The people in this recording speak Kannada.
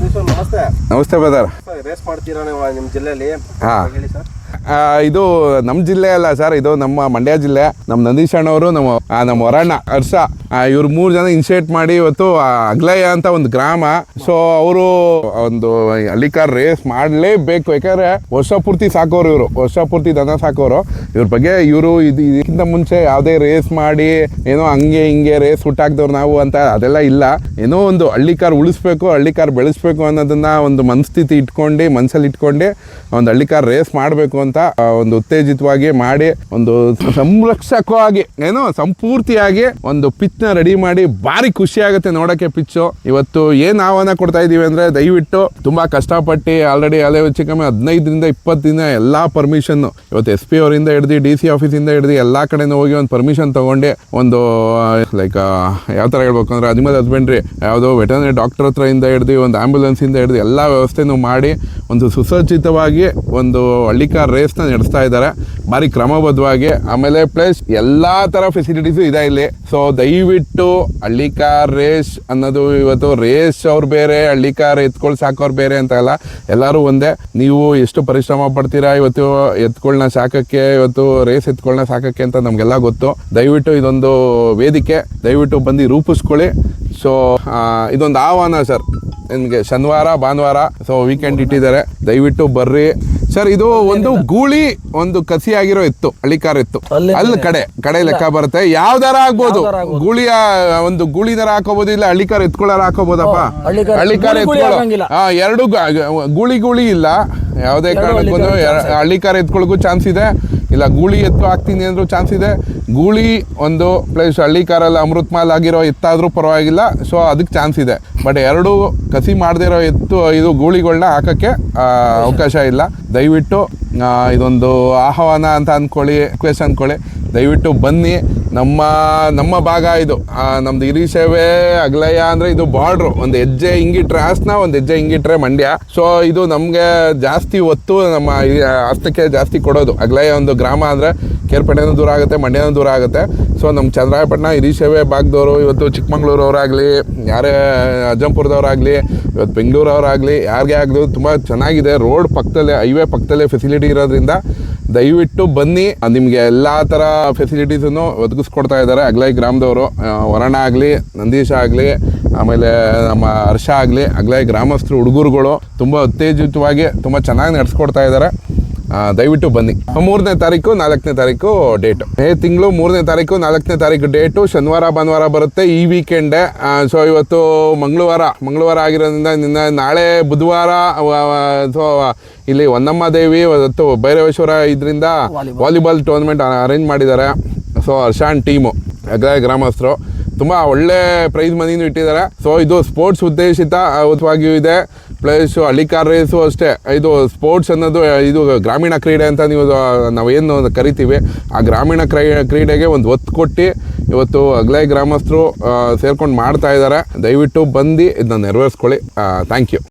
ನಮಸ್ತೆ. ನಮಸ್ತೆ ಬ್ರದರ್. ರೇಸ್ ಮಾಡ್ತೀರಾ ನೀವು ನಿಮ್ಮ ಜಿಲ್ಲೆಯಲ್ಲಿ? ಹಾ. ಹೇಳಿ ಸರ್ ಇದು ನಮ್ಮ ಜಿಲ್ಲೆ ಅಲ್ಲ ಸರ್, ಇದು ನಮ್ಮ ಮಂಡ್ಯ ಜಿಲ್ಲೆ. ನಮ್ಮ ನಂದೀಶ್ ಅಣ್ಣವರು, ನಮ್ಮ ನಮ್ಮ ಹೊರಣ್ಣ ಹರ್ಷ ಇವ್ರು ಮೂರು ಜನ ಇನಿಷಿಯೇಟ್ ಮಾಡಿ ಇವತ್ತು ಅಗ್ಲಯ್ಯ ಅಂತ ಒಂದು ಗ್ರಾಮ. ಸೊ ಅವರು ಒಂದು ಹಳ್ಳಿಕಾರ್ ರೇಸ್ ಮಾಡಲೇಬೇಕು. ಯಾಕಂದ್ರೆ ವರ್ಷ ಪೂರ್ತಿ ಸಾಕೋರು ಇವರು. ವರ್ಷ ಪೂರ್ತಿ ದನ ಸಾಕೋರು. ಇವ್ರ ಬಗ್ಗೆ ಇವರು ಇದು, ಇದಕ್ಕಿಂತ ಮುಂಚೆ ಯಾವುದೇ ರೇಸ್ ಮಾಡಿ, ಏನೋ ಹಂಗೆ ಹಿಂಗೆ ರೇಸ್ ಹುಟ್ಟಾಕ್ದವ್ರು ನಾವು ಅಂತ ಅದೆಲ್ಲ ಇಲ್ಲ. ಏನೋ ಒಂದು ಹಳ್ಳಿಕಾರ್ ಉಳಿಸ್ಬೇಕು, ಹಳ್ಳಿಕಾರ್ ಬೆಳೆಸ್ಬೇಕು ಅನ್ನೋದನ್ನ ಒಂದು ಮನಸ್ಥಿತಿ ಇಟ್ಕೊಂಡು ಮನಸ್ಸಲ್ಲಿ ಇಟ್ಕೊಂಡು ಒಂದು ಹಳ್ಳಿಕಾರ್ ರೇಸ್ ಮಾಡಬೇಕು ಅಂತ ಒಂದು ಉತ್ತೇಜಿತವಾಗಿ ಮಾಡಿ, ಒಂದು ಸಂರಕ್ಷಕವಾಗಿ, ಏನೋ ಸಂಪೂರ್ತಿಯಾಗಿ ಒಂದು ಪಿಚ್ನ ರೆಡಿ ಮಾಡಿ ಭಾರಿ ಖುಷಿ ಆಗುತ್ತೆ ನೋಡೋಕ್ಕೆ ಪಿಚ್ಚು. ಇವತ್ತು ಏನು ಆಹ್ವಾನ ಕೊಡ್ತಾ ಇದೀವಿ ಅಂದರೆ ದಯವಿಟ್ಟು ತುಂಬ ಕಷ್ಟಪಟ್ಟು ಆಲ್ರೆಡಿ ಅಲೆ ಹೆಚ್ಚು ಕಮ್ಮಿ ಹದಿನೈದರಿಂದ ಇಪ್ಪತ್ತು ದಿನ ಎಲ್ಲ ಪರ್ಮಿಷನ್ನು ಇವತ್ತು ಎಸ್ ಪಿ ಅವರಿಂದ ಹಿಡ್ದು ಡಿ ಸಿ ಆಫೀಸಿಂದ ಹಿಡ್ದು ಎಲ್ಲ ಕಡೆನೂ ಹೋಗಿ ಒಂದು ಪರ್ಮಿಷನ್ ತಗೊಂಡೆ. ಒಂದು ಲೈಕ್ ಯಾವ ಥರ ಹೇಳ್ಬೇಕು ಅಂದ್ರೆ ಅನಿಮಲ್ ಹಸ್ಬೆಂಡ್ರಿ ಯಾವುದೋ ವೆಟರ್ನರಿ ಡಾಕ್ಟರ್ ಹತ್ರ ಇಂದ ಹಿಡ್ದು, ಒಂದು ಆ್ಯಂಬುಲೆನ್ಸಿಂದ ಹಿಡ್ದು ಎಲ್ಲ ವ್ಯವಸ್ಥೆನೂ ಮಾಡಿ, ಒಂದು ಸುಸಜ್ಜಿತವಾಗಿ ಒಂದು ಹಳ್ಳಿಕಾರ್ ರೇಸ್ನ ನಡೆಸ್ತಾ ಇದ್ದಾರೆ. ಭಾರಿ ಕ್ರಮಬದ್ಧವಾಗಿ. ಆಮೇಲೆ ಪ್ಲಸ್ ಎಲ್ಲ ಥರ ಫೆಸಿಲಿಟೀಸು ಇದೆ ಇಲ್ಲಿ. ಸೊ ದಯವಿಟ್ಟು ಹಳ್ಳಿ ಕಾರ್ ರೇಸ್ ಅನ್ನೋದು ಇವತ್ತು ರೇಸ್ ಅವ್ರು ಬೇರೆ ಹಳ್ಳಿ ಕಾರ್ ಎತ್ಕೊಳ್ ಸಾಕೋರು ಬೇರೆ ಅಂತ ಅಲ್ಲ. ಎಲ್ಲರೂ ಒಂದೇ. ನೀವು ಎಷ್ಟು ಪರಿಶ್ರಮ ಪಡ್ತೀರಾ ಇವತ್ತು ಎತ್ಕೊಳ್ನ ಸಾಕಕ್ಕೆ, ಇವತ್ತು ರೇಸ್ ಎತ್ಕೊಳ್ನ ಸಾಕಕ್ಕೆ ಅಂತ ನಮಗೆಲ್ಲ ಗೊತ್ತು. ದಯವಿಟ್ಟು ಇದೊಂದು ವೇದಿಕೆ. ದಯವಿಟ್ಟು ಬಂದು ರೂಪಿಸ್ಕೊಳ್ಳಿ. ಸೊ ಇದೊಂದು ಆಹ್ವಾನ ಸರ್. ನಿಮಗೆ ಶನಿವಾರ, ಭಾನುವಾರ. ಸೊ ವೀಕೆಂಡ್ ಇಟ್ಟಿದ್ದಾರೆ. ದಯವಿಟ್ಟು ಬರ್ರಿ. ಸರ್ ಇದು ಒಂದು ಗೂಳಿ ಒಂದು ಕಸಿ ಆಗಿರೋ ಇತ್ತು ಹಳ್ಳಿಕಾರ್ ಎತ್ತು. ಅಲ್ಲಿ ಕಡೆ ಕಡೆ ಲೆಕ್ಕ ಬರುತ್ತೆ. ಯಾವ್ದಾರ ಆಗ್ಬೋದು. ಗೂಳಿಯ ಒಂದು ಗೂಳಿ ದರ ಹಾಕೋಬಹುದು ಇಲ್ಲ ಅಳಿಕಾರ ಎತ್ಕೊಳ್ಳಾರ ಹಾಕೋಬಹುದಪ್ಪ ಹಳ್ಳಿಕಾರ ಎತ್ಕೊಳ್ಳೋ ಎರಡು ಗೂಳಿ ಗೂಳಿ ಇಲ್ಲ. ಯಾವುದೇ ಕಾರಣಕ್ಕೂ ಹಳ್ಳಿಕಾರ ಎತ್ಕೊಳ್ಳೋಕ್ಕೂ ಚಾನ್ಸ್ ಇದೆ. ಇಲ್ಲ ಗೂಳಿ ಎತ್ತು ಹಾಕ್ತೀನಿ ಅಂದ್ರೂ ಚಾನ್ಸ್ ಇದೆ. ಗೂಳಿ ಒಂದು ಪ್ಲಸ್ ಹಳ್ಳಿಕಾರಲ್ಲಿ ಅಮೃತ್ ಮಾಲ್ ಆಗಿರೋ ಎತ್ತಾದರೂ ಪರವಾಗಿಲ್ಲ. ಸೊ ಅದಕ್ಕೆ ಚಾನ್ಸ್ ಇದೆ. ಬಟ್ ಎರಡು ಕಸಿ ಮಾಡದೇ ಇರೋ ಎತ್ತು ಇದು ಗೂಳಿಗಳನ್ನ ಹಾಕೋಕ್ಕೆ ಅವಕಾಶ ಇಲ್ಲ. ದಯವಿಟ್ಟು ಇದೊಂದು ಆಹ್ವಾನ ಅಂತ ಅಂದ್ಕೊಳ್ಳಿ ರಿಕ್ವೆಸ್ಟ್ ಅಂದ್ಕೊಳ್ಳಿ ದಯವಿಟ್ಟು ಬನ್ನಿ. ನಮ್ಮ ನಮ್ಮ ಭಾಗ ಇದು. ನಮ್ದು ಹಿರಿ ಸೇವೆ ಅಗ್ಲಯ್ಯ ಅಂದ್ರೆ ಇದು ಬಾರ್ಡ್ರು ಒಂದು ಹೆಜ್ಜೆ ಹಿಂಗಿಟ್ರೆ ಹಾಸನ, ಒಂದು ಹೆಜ್ಜೆ ಹಿಂಗಿಟ್ರೆ ಮಂಡ್ಯ. ಸೊ ಇದು ನಮಗೆ ಜಾಸ್ತಿ ಒತ್ತು ನಮ್ಮ ಹಸ್ತಕ್ಕೆ ಜಾಸ್ತಿ ಕೊಡೋದು. ಅಗ್ಲಯ್ಯ ಒಂದು ಗ್ರಾಮ ಅಂದ್ರೆ ಕೇರ್ಪೇಟೆನೂ ದೂರ ಆಗುತ್ತೆ ಮಂಡ್ಯನೂ ದೂರ ಆಗುತ್ತೆ. ಸೊ ನಮ್ಮ ಚಂದ್ರಾಯಪಟ್ಟಣ ಹಿರಿ ಸೇವೆ ಭಾಗದವರು, ಇವತ್ತು ಚಿಕ್ಕಮಂಗ್ಳೂರವರಾಗಲಿ, ಯಾರೇ ಅಜ್ಜಂಪುರದವರಾಗಲಿ, ಇವತ್ತು ಬೆಂಗಳೂರವರಾಗಲಿ, ಯಾರಿಗೆ ಆಗಲಿ ತುಂಬ ಚೆನ್ನಾಗಿದೆ. ರೋಡ್ ಪಕ್ಕದಲ್ಲೇ ಹೈವೇ ಪಕ್ಕದಲ್ಲೇ ಫೆಸಿಲಿಟಿ ಇರೋದ್ರಿಂದ ದಯವಿಟ್ಟು ಬನ್ನಿ. ನಿಮಗೆ ಎಲ್ಲ ಥರ ಫೆಸಿಲಿಟೀಸನ್ನು ಒದಗಿಸ್ಕೊಡ್ತಾ ಇದ್ದಾರೆ. ಅಗ್ಲೈ ಗ್ರಾಮದವರು ವರಣ ಆಗಲಿ ನಂದೀಶ ಆಗಲಿ ಆಮೇಲೆ ನಮ್ಮ ಹರ್ಷ ಆಗಲಿ ಅಗ್ಲೈ ಗ್ರಾಮಸ್ಥರು ಹುಡುಗರುಗಳು ತುಂಬ ಉತ್ತೇಜಿತವಾಗಿ ತುಂಬ ಚೆನ್ನಾಗಿ ನಡೆಸ್ಕೊಡ್ತಾ ಇದ್ದಾರೆ. ದಯವಿಟ್ಟು ಬನ್ನಿ. ಮೂರನೇ ತಾರೀಕು ನಾಲ್ಕನೇ ತಾರೀಕು ಡೇಟು ಮೇ ತಿಂಗಳು ಮೂರನೇ ತಾರೀಕು ನಾಲ್ಕನೇ ತಾರೀಕು ಡೇಟು ಶನಿವಾರ ಭಾನುವಾರ ಬರುತ್ತೆ ಈ ವೀಕೆಂಡೇ ಸೊ ಇವತ್ತು ಮಂಗಳವಾರ ಮಂಗಳವಾರ ಆಗಿರೋದ್ರಿಂದ ನಿನ್ನ ನಾಳೆ ಬುಧವಾರ ಸೊ ಇಲ್ಲಿ ಹೊನ್ನಮ್ಮ ದೇವಿ ಇವತ್ತು ಭೈರವೇಶ್ವರ ಇದರಿಂದ ವಾಲಿಬಾಲ್ ಟೂರ್ನಮೆಂಟ್ ಅರೇಂಜ್ ಮಾಡಿದ್ದಾರೆ. ಸೊ ಹರ್ಷಾನ್ ಟೀಮು ಅಗ್ರಾಯ ಗ್ರಾಮಸ್ಥರು. ತುಂಬ ಒಳ್ಳೆ ಪ್ರೈಸ್ ಮನಿನೂ ಇಟ್ಟಿದ್ದಾರೆ. ಸೊ ಇದು ಸ್ಪೋರ್ಟ್ಸ್ ಉದ್ದೇಶಿತ ಉತ್ತವಾಗಿಯೂ ಇದೆ. ಪ್ಲಸ್ ಹಳ್ಳಿಕಾರ್ ರೇಸು ಅಷ್ಟೇ. ಇದು ಸ್ಪೋರ್ಟ್ಸ್ ಅನ್ನೋದು, ಇದು ಗ್ರಾಮೀಣ ಕ್ರೀಡೆ ಅಂತ ನೀವು ನಾವೇನು ಕರಿತೀವಿ. ಆ ಗ್ರಾಮೀಣ ಕ್ರೀ, ಕ್ರೀಡೆಗೆ ಒಂದು ಒತ್ತು ಕೊಟ್ಟು ಇವತ್ತು ಅಗ್ಲೈ ಗ್ರಾಮಸ್ಥರು ಸೇರ್ಕೊಂಡು ಮಾಡ್ತಾ ಇದ್ದಾರೆ. ದಯವಿಟ್ಟು ಬಂದು ಇದನ್ನ ನೆರವೇರಿಸ್ಕೊಳ್ಳಿ. Thank you